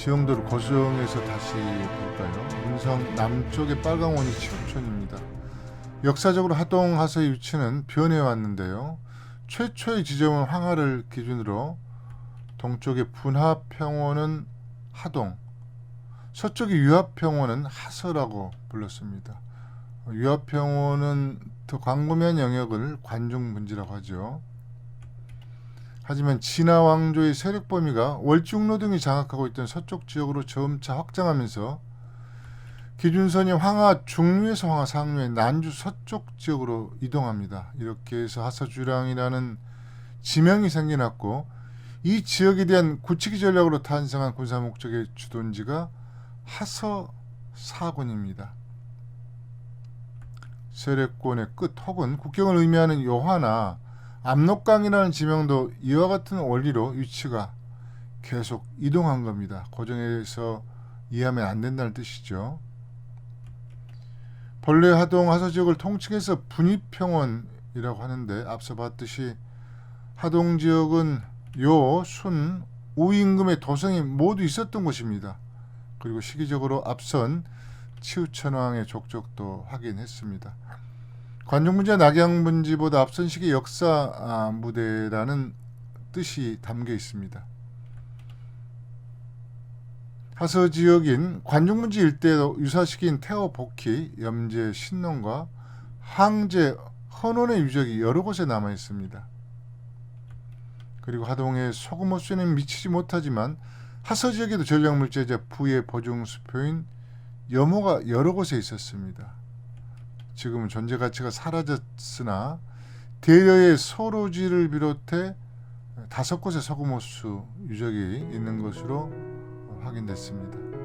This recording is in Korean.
지형도를 고정해서 다시 볼까요? 음성 남쪽의 빨강 원이 치우촌입니다. 역사적으로 하동 하서의 위치는 변해왔는데요. 최초의 지점은 황하를 기준으로 동쪽의 분하평원은 하동, 서쪽의 유합평원은 하서라고 불렀습니다. 유합평원은 더 광범위한 영역을 관중분지라고 하죠. 하지만 진화 왕조의 세력 범위가 월중로 등이 장악하고 있던 서쪽 지역으로 점차 확장하면서 기준선이 황하 중류에서 황하 상류의 난주 서쪽 지역으로 이동합니다. 이렇게 해서 하서주량이라는 지명이 생겨났고 이 지역에 대한 굳히기 전략으로 탄생한 군사 목적의 주둔지가 하서 사군입니다. 세력권의 끝 혹은 국경을 의미하는 요하나 압록강이라는 지명도 이와 같은 원리로 위치가 계속 이동한 겁니다. 고정해서 이해하면 안 된다는 뜻이죠. 본래 하동 하서 지역을 통칭해서 분입평원이라고 하는데 앞서 봤듯이 하동 지역은 요, 순, 우임금의 도성이 모두 있었던 곳입니다. 그리고 시기적으로 앞선 치우천왕의 족적도 확인했습니다. 관중문제 낙양분지보다 앞선 시기 역사 아, 무대라는 뜻이 담겨 있습니다. 하서 지역인 관중문지 일대도 유사시기인 태어 복희, 염제 신농과 항제 헌원의 유적이 여러 곳에 남아 있습니다. 그리고 하동의 소금호수는 미치지 못하지만 하서 지역에도 전략물질자 부의 보증 수표인 염호가 여러 곳에 있었습니다. 지금은 존재 가치가 사라졌으나 대여의 소로지를 비롯해 다섯 곳의 소금호수 유적이 있는 것으로 확인됐습니다.